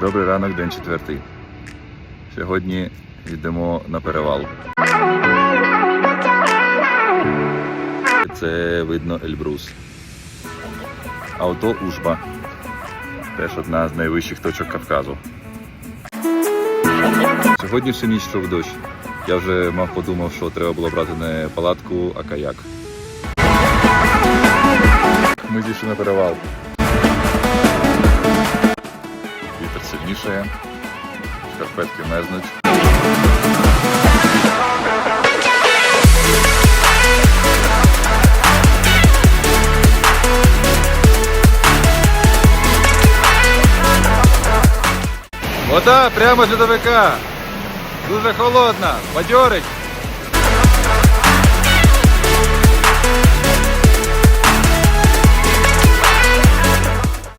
Добрий ранок, день четвертий. Сьогодні йдемо на перевал. Це видно Ельбрус. А Ужба. Теж одна з найвищих точок Кавказу. Сьогодні всю ніч йшов дощ. Я вже мав подумав, що треба було брати не палатку, а каяк. Ми зійшли на перевал. Сильніше, шкарпетки мерзнуть. Вода прямо з льодовика. Дуже холодна, бадьорить.